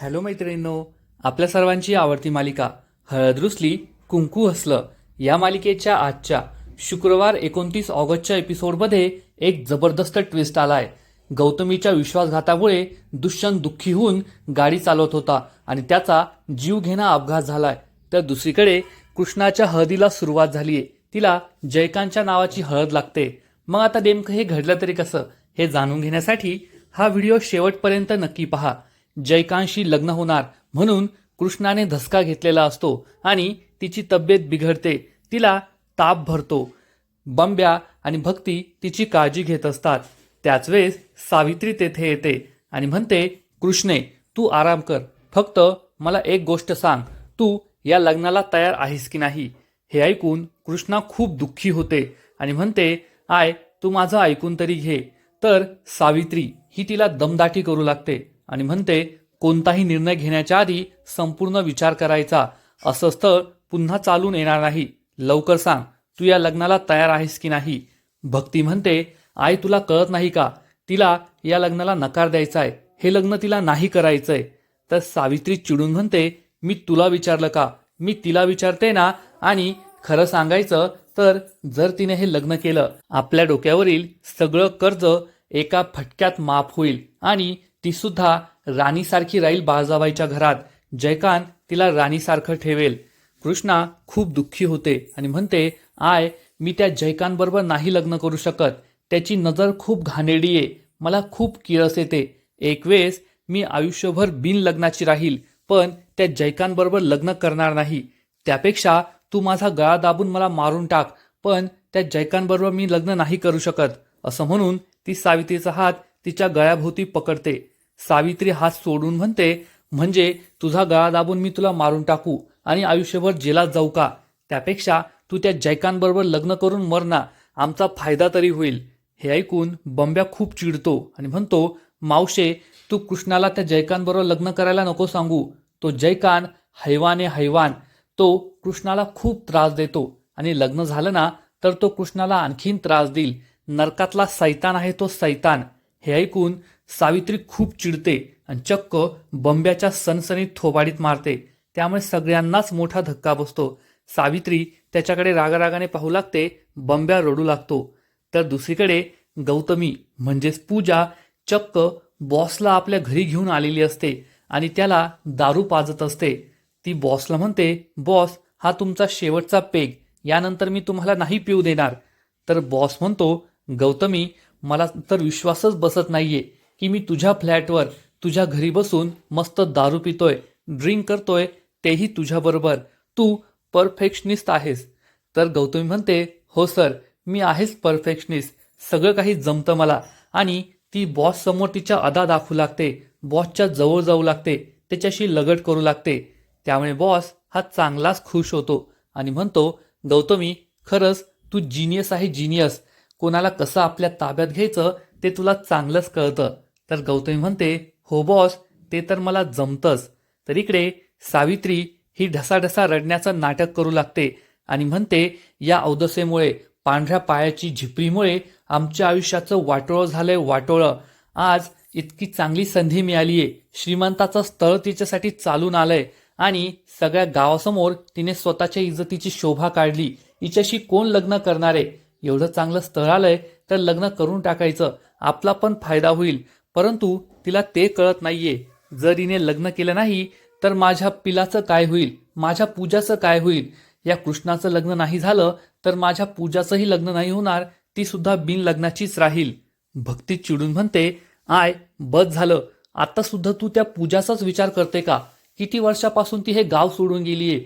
Hello मैत्रिणींनो आपल्या सर्वांची आवडती मालिका हळद रुसली कुंकू हसलं या मालिकेच्या आजच्या शुक्रवार एकोणतीस ऑगस्टच्या एपिसोडमध्ये एक जबरदस्त ट्विस्ट आलाय. गौतमीच्या विश्वासघातामुळे दुष्यंत दुःखी होऊन गाडी चालवत होता आणि त्याचा जीव घेणा अपघात झालाय. तर दुसरीकडे कृष्णाच्या हळदीला सुरुवात झालीये. तिला जयकांतच्या नावाची हळद लागते. मग आता नेमकं हे घडलं तरी कसं हे जाणून घेण्यासाठी हा व्हिडिओ शेवटपर्यंत नक्की पहा. जयकांशी लग्न होणार म्हणून कृष्णाने धसका घेतलेला असतो आणि तिची तब्येत बिघडते. तिला ताप भरतो. बंब्या आणि भक्ती तिची काळजी घेत असतात. त्याच वेळेस सावित्री तेथे येते आणि म्हणते कृष्णे तू आराम कर. फक्त मला एक गोष्ट सांग. तू या लग्नाला तयार आहेस की नाही? हे ऐकून कृष्णा खूप दुःखी होते आणि म्हणते आय तू माझं ऐकून तरी घे. तर सावित्री ही तिला दमदाटी करू लागते. आणि म्हणते कोणताही निर्णय घेण्याच्या आधी संपूर्ण विचार करायचा. असं स्थळ पुन्हा चालून येणार नाही. लवकर सांग तू या लग्नाला तयार आहेस की नाही? भक्ती म्हणते आई तुला कळत नाही का? तिला या लग्नाला नकार द्यायचा आहे हे लग्न तिला नाही करायचंय. तर सावित्री चिडून म्हणते मी तुला विचारलं का? मी तिला विचारते ना? आणि खरं सांगायचं तर जर तिने हे लग्न केलं आपल्या डोक्यावरील सगळं कर्ज एका फटक्यात माफ होईल आणि ती सुद्धा राणीसारखी राहील बाळजाबाईच्या घरात. जयकांत तिला राणीसारखं ठेवेल. कृष्णा खूप दुःखी होते आणि म्हणते आय मी त्या जयकांतबरोबर नाही लग्न करू शकत. त्याची नजर खूप घाणेरडी आहे. मला खूप किळस येते. एक वेळेस मी आयुष्यभर बिन लग्नाची राहील पण त्या जयकांतबरोबर लग्न करणार नाही. त्यापेक्षा तू माझा गळा दाबून मला मारून टाक पण त्या जयकांतबरोबर मी लग्न नाही करू शकत. असं म्हणून ती सावित्रीचा हात तिच्या गळ्याभोवती पकडते. सावित्री हात सोडून म्हणते म्हणजे तुझा गळा दाबून मी तुला मारून टाकू आणि आयुष्यभर जेलात जाऊ का? त्यापेक्षा तू त्या जैकांबरोबर लग्न करून मर ना. आमचा फायदा तरी होईल. हे ऐकून बंब्या खूप चिडतो आणि म्हणतो मावशे तू कृष्णाला त्या जैकांबरोबर लग्न करायला नको सांगू. तो जयकांत हैवाने हैवान. तो कृष्णाला खूप त्रास देतो आणि लग्न झालं ना तर तो कृष्णाला आणखीन त्रास देईल. नरकातला सैतान आहे तो सैतान. हे ऐकून सावित्री खूप चिडते आणि चक्क बंब्याच्या सनसनीत थोबाडीत मारते. त्यामुळे सगळ्यांनाच मोठा धक्का बसतो. सावित्री त्याच्याकडे रागारागाने पाहू लागते बंब्या रडू लागतो. तर दुसरीकडे गौतमी म्हणजेच पूजा चक्क बॉसला आपल्या घरी घेऊन आलेली असते आणि त्याला दारू पाजत असते. ती बॉसला म्हणते बॉस हा तुमचा शेवटचा पेग यानंतर मी तुम्हाला नाही पिऊ देणार. तर बॉस म्हणतो गौतमी मला तर विश्वासच बसत नाहीये. की मी तुझ्या फ्लॅटवर तुझ्या घरी बसून मस्त दारू पितोय ड्रिंक करतोय तेही तुझ्याबरोबर तू परफेक्शनिस्ट आहेस. तर गौतमी म्हणते हो सर मी आहेच परफेक्शनिस्ट. सगळं काही जमतं मला. आणि ती बॉस समोर तिच्या अदा दाखवू लागते बॉसच्या जवळ जाऊ लागते त्याच्याशी लगट करू लागते. त्यामुळे बॉस हा चांगलाच खुश होतो आणि म्हणतो गौतमी खरंच तू जिनियस आहे जिनियस. कोणाला कसं आपल्या ताब्यात घ्यायचं ते तुला चांगलंच कळतं. तर गौतमी म्हणते हो बॉस ते तर मला जमतंच. तर इकडे सावित्री ही ढसाढसा रडण्याचं नाटक करू लागते आणि म्हणते या औदसेमुळे पांढऱ्या पायाची झिपरीमुळे आमच्या आयुष्याचं वाटोळं झालंय वाटोळं. आज इतकी चांगली संधी मिळाली आहे श्रीमंताचं स्थळ तिच्यासाठी चालून आलंय आणि सगळ्या गावासमोर तिने स्वतःच्या इज्जतीची शोभा काढली. हिच्याशी कोण लग्न करणार? आहे एवढं चांगलं स्थळ आलंय तर लग्न करून टाकायचं. आपला पण फायदा होईल. परंतु तिला ते कळत नाहीये. जर हिने लग्न केलं नाही तर माझ्या पिलाचं काय होईल? माझ्या पूजाचं काय होईल? या कृष्णाचं लग्न नाही झालं तर माझ्या पूजाचंही लग्न नाही होणार ती सुद्धा बिन लग्नाचीच राहील. भक्ती चिडून म्हणते आय बस झालं. आता सुद्धा तू त्या पूजाचाच विचार करते का? किती वर्षापासून ती हे गाव सोडून गेलीये?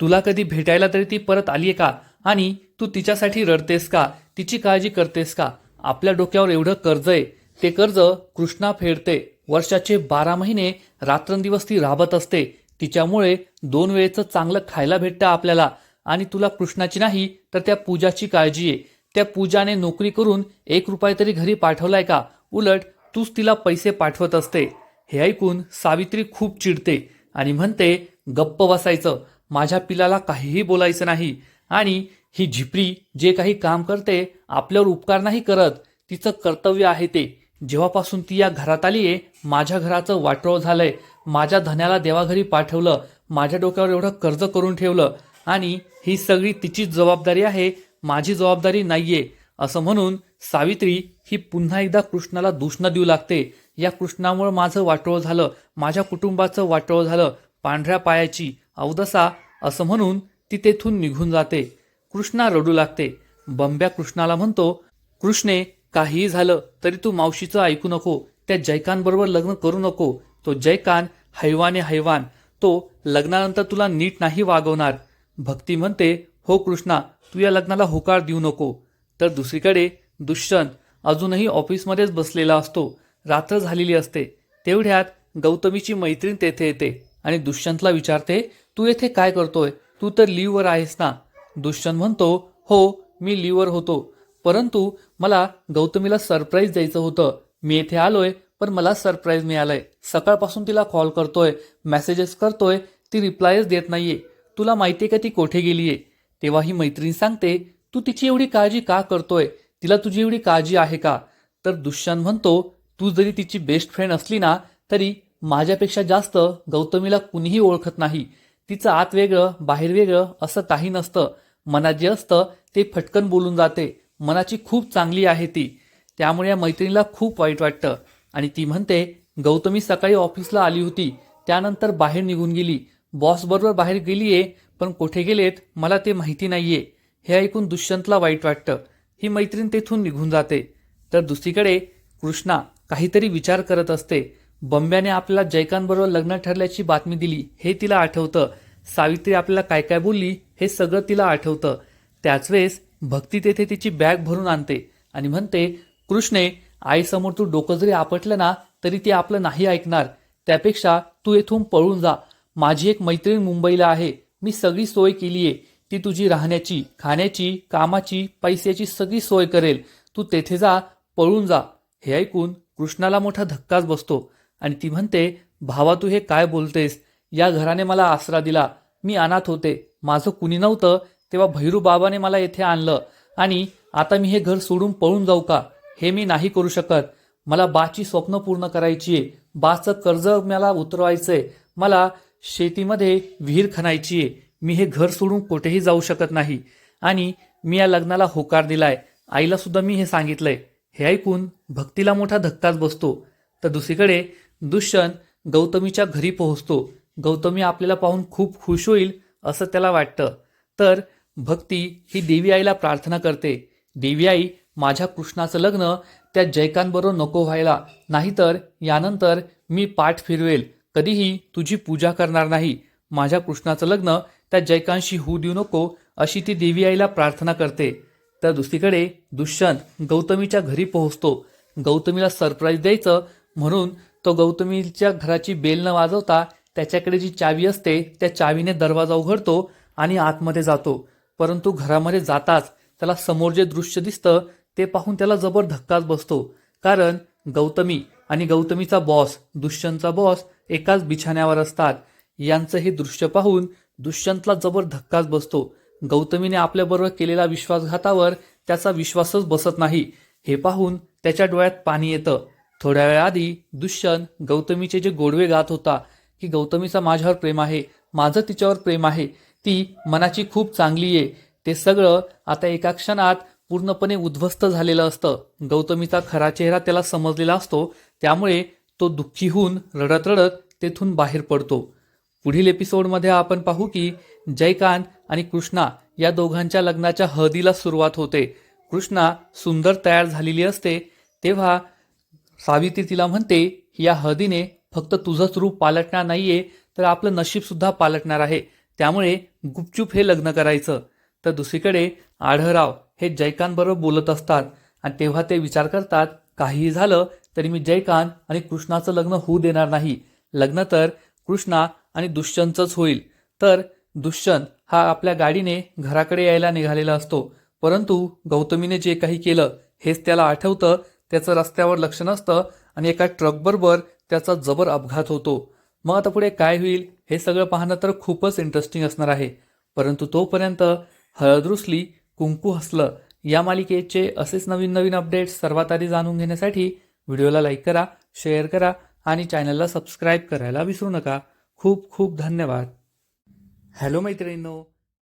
तुला कधी भेटायला तरी ती परत आलीये का? आणि तू तिच्यासाठी रडतेस का? तिची काळजी करतेस का? आपल्या डोक्यावर एवढं कर्ज आहे. ते कर्ज कृष्णा फेडते. वर्षाचे बारा महिने रात्रंदिवस ती राबत असते. तिच्यामुळे दोन वेळेचं चांगलं खायला भेटतं आपल्याला. आणि तुला कृष्णाची नाही तर त्या पूजाची काळजी आहे त्या पूजाने नोकरी करून एक रुपये तरी घरी पाठवलाय का? उलट तूच तिला पैसे पाठवत असते. हे ऐकून सावित्री खूप चिडते आणि म्हणते गप्प बसायचं. माझ्या पिलाला काहीही बोलायचं नाही. आणि ही झिपरी जे काही काम करते आपल्यावर उपकार नाही करत. तिचं कर्तव्य आहे ते. जेव्हापासून ती या घरात आली आहे माझ्या घराचं वाटोळ झालंय. माझ्या धन्याला देवाघरी पाठवलं. माझ्या डोक्यावर एवढं कर्ज करून ठेवलं. आणि ही सगळी तिचीच जबाबदारी आहे माझी जबाबदारी नाहीये असं म्हणून सावित्री ही पुन्हा एकदा कृष्णाला दूषणं देऊ लागते. या कृष्णामुळे माझं वाटोळ झालं. माझ्या कुटुंबाचं वाटोळ झालं. पांढऱ्या पायाची अवदसा असं म्हणून ती तेथून निघून जाते. कृष्णा रडू लागते. बंब्या कृष्णाला म्हणतो कृष्णे काहीही झालं तरी तू मावशीचं ऐकू नको त्या जयकांबरोबर लग्न करू नको. तो जयकान हैवाने हैवान. तो लग्नानंतर तुला नीट नाही वागवणार. भक्ती म्हणते हो कृष्णा तू या लग्नाला होकार देऊ नको. तर दुसरीकडे दुष्यंत अजूनही ऑफिसमध्येच बसलेला असतो. रात्र झालेली असते. तेवढ्यात गौतमीची मैत्रीण तेथे येते आणि दुष्यंतला विचारते तू येथे काय करतोय? तू तर लीववर आहेस ना? दुष्यंत म्हणतो हो मी लिव्हवर होतो. परंतु मला गौतमीला सरप्राईज द्यायचं होतं. मी येथे आलोय पण मला सरप्राईज मिळालंय. सकाळपासून तिला कॉल करतोय मेसेजेस करतोय ती रिप्लायच देत नाहीये. तुला माहितीये का ती कोठे गेलीये? तेव्हा ही मैत्रीण सांगते तू तिची एवढी काळजी का करतोय? तिला तुझी एवढी काळजी आहे का? तर दुष्यंत म्हणतो तू जरी तिची बेस्ट फ्रेंड असली ना तरी माझ्यापेक्षा जास्त गौतमीला कुणीही ओळखत नाही. तिचं आत वेगळं बाहेर वेगळं असं काही नसतं. मनात जे असतं ते फटकन बोलून जाते. मनाची खूप चांगली आहे ती. त्यामुळे या मैत्रिणीला खूप वाईट वाटतं. आणि ती म्हणते गौतमी सकाळी ऑफिसला आली होती. त्यानंतर बाहेर निघून गेली. बॉसबरोबर बाहेर गेली आहे पण कुठे गेलेत मला ते माहिती नाही आहे हे ऐकून दुष्यंतला वाईट वाटतं. ही मैत्रीण तेथून निघून जाते. तर दुसरीकडे कृष्णा काहीतरी विचार करत असते. बंब्याने आपल्याला जयकांतबरोबर लग्न ठरल्याची बातमी दिली. हे तिला आठवतं. सावित्री आपल्याला काय काय बोलली हे सगळं तिला आठवतं. त्याच वेळेस भक्ती तेथे तिची बॅग भरून आणते आणि म्हणते कृष्णे आईसमोर तू डोकं जरी आपटलं ना तरी ती आपलं नाही ऐकणार. त्यापेक्षा तू येथून पळून जा. माझी एक मैत्रीण मुंबईला आहे. मी सगळी सोय केली आहे ती तुझी राहण्याची खाण्याची कामाची पैशाची सगळी सोय करेल. तू तेथे जा पळून जा. हे ऐकून कृष्णाला मोठा धक्काच बसतो आणि ती म्हणते भावा तू हे काय बोलतेस? या घराने मला आसरा दिला. मी अनाथ होते. माझं कुणी नव्हतं. तेव्हा भैरू बाबाने मला येथे आणलं. आणि आता मी हे घर सोडून पळून जाऊ का? हे मी नाही करू शकत. मला बाची स्वप्न पूर्ण करायची आहे बाचं कर्ज मला उतरवायचंय. मला शेतीमध्ये विहीर खणायची आहे मी हे घर सोडून कुठेही जाऊ शकत नाही. आणि मी या लग्नाला होकार दिलाय. आईला सुद्धा मी हे सांगितलंय. हे ऐकून भक्तीला मोठा धक्काच बसतो. तर दुसरीकडे दुष्यंत गौतमीच्या घरी पोहोचतो. गौतमी आपल्याला पाहून खूप खुश होईल असं त्याला वाटतं. तर भक्ती ही देवी आईला प्रार्थना करते. देवी आई माझ्या कृष्णाचं लग्न त्या जयकांबरोबर नको व्हायला. नाहीतर यानंतर मी पाठ फिरवेल. कधीही तुझी पूजा करणार नाही. माझ्या कृष्णाचं लग्न त्या जयकांशी होऊ देऊ नको अशी ती देवी आईला प्रार्थना करते. तर दुसरीकडे दुष्यंत गौतमीच्या घरी पोहोचतो. गौतमीला सरप्राईज द्यायचं म्हणून तो गौतमीच्या घराची बेल न वाजवता त्याच्याकडे जी चावी असते त्या चावीने दरवाजा उघडतो आणि आतमध्ये जातो. परंतु घरामध्ये जाताच त्याला समोर जे दृश्य दिसतं ते पाहून त्याला जबर धक्काच बसतो. कारण गौतमी आणि गौतमीचा बॉस दुष्यंतचा बॉस एकाच बिछाण्यावर असतात. यांचं हे दृश्य पाहून दुष्यंतला जबर धक्काच बसतो. गौतमीने आपल्याबरोबर केलेल्या विश्वासघातावर त्याचा विश्वासच बसत नाही. हे पाहून त्याच्या डोळ्यात पाणी येतं. थोड्या वेळाआधी दुष्यंत गौतमीचे जे गोडवे गात होता की गौतमीचा माझ्यावर प्रेम आहे माझं तिच्यावर प्रेम आहे ती मनाची खूप चांगली आहे. ते सगळं आता एका क्षणात पूर्णपणे उद्ध्वस्त झालेलं असतं. गौतमीचा खरा चेहरा त्याला समजलेला असतो. त्यामुळे तो दुःखी होऊन रडत रडत तेथून बाहेर पडतो. पुढील एपिसोडमध्ये आपण पाहू की जयकांत आणि कृष्णा या दोघांच्या लग्नाच्या हळदीला सुरुवात होते. कृष्णा सुंदर तयार झालेली असते. तेव्हा सावित्री तिला म्हणते या हळदीने फक्त तुझंच रूप पालटणार नाहीये तर आपलं नशीबसुद्धा पालटणार आहे. त्यामुळे गुपचूप हे लग्न करायचं. तर दुसरीकडे आढळराव हे जयकांतबरोबर बोलत असतात आणि तेव्हा ते विचार करतात काहीही झालं तरी मी जयकांत आणि कृष्णाचं लग्न होऊ देणार नाही. लग्न तर कृष्णा आणि दुष्यंतच होईल. तर दुष्यंत हा आपल्या गाडीने घराकडे यायला निघालेला असतो. परंतु गौतमीने जे काही केलं हेच त्याला आठवतं. त्याचं रस्त्यावर लक्ष नसतं आणि एका ट्रकबरोबर त्याचा जबर अपघात होतो. मग आता पुढे काय होईल हे सगळं पाहणं तर खूपच इंटरेस्टिंग असणार आहे. परंतु तोपर्यंत हळद रुसली कुंकू हसलं या मालिकेचे असेच नवीन नवीन अपडेट्स सर्वात आधी जाणून घेण्यासाठी व्हिडिओला लाईक करा शेअर करा आणि चॅनलला सबस्क्राईब करायला विसरू नका. खूप खूप धन्यवाद. हॅलो मैत्रिणींनो